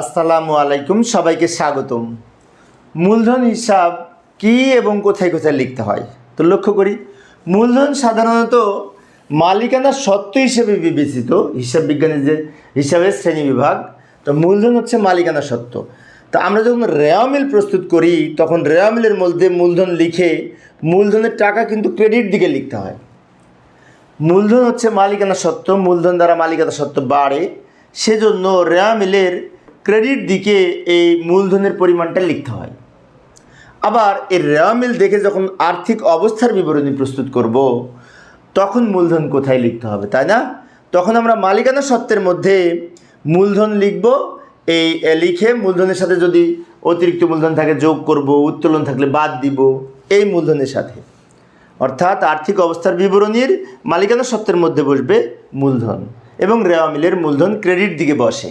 আসসালামু আলাইকুম, সবাইকে স্বাগতম। মূলধন হিসাব কি এবং কোথায় কোথায় লিখতে হয়? তো লক্ষ্য করি, মূলধন সাধারণত মালিকানা সত্ত্ব হিসেবে বিবেচিত, হিসাব বিজ্ঞানের যে হিসাবের শ্রেণি বিভাগ, তো মূলধন হচ্ছে মালিকানা সত্ত্ব। তো আমরা যখন রেওয়ামিল প্রস্তুত করি, তখন রেওয়ামিলের মধ্যে মূলধন লিখে মূলধনের টাকা কিন্তু ক্রেডিট দিকে লিখতে হয়। মূলধন হচ্ছে মালিকানা সত্ত্ব, মূলধন দ্বারা মালিকানা সত্ত্ব বাড়ে। সেজন্য রেয়া মিলের ক্রেডিট দিকে এই মূলধনের পরিমাণটা লিখতে হয়। আবার এর রেয়া মিল দেখে যখন আর্থিক অবস্থার বিবরণী প্রস্তুত করব, তখন মূলধন কোথায় লিখতে হবে, তাই না? তখন আমরা মালিকানা সত্ত্বের মধ্যে মূলধন লিখব, এই লিখে মূলধনের সাথে যদি অতিরিক্ত মূলধন থাকে যোগ করব, উত্তোলন থাকলে বাদ দিব, এই মূলধনের সাথে। অর্থাৎ আর্থিক অবস্থার বিবরণীর মালিকানা সত্ত্বের মধ্যে বসবে মূলধন এবং রেওয়া মিলের মূলধন ক্রেডিট দিকে বসে।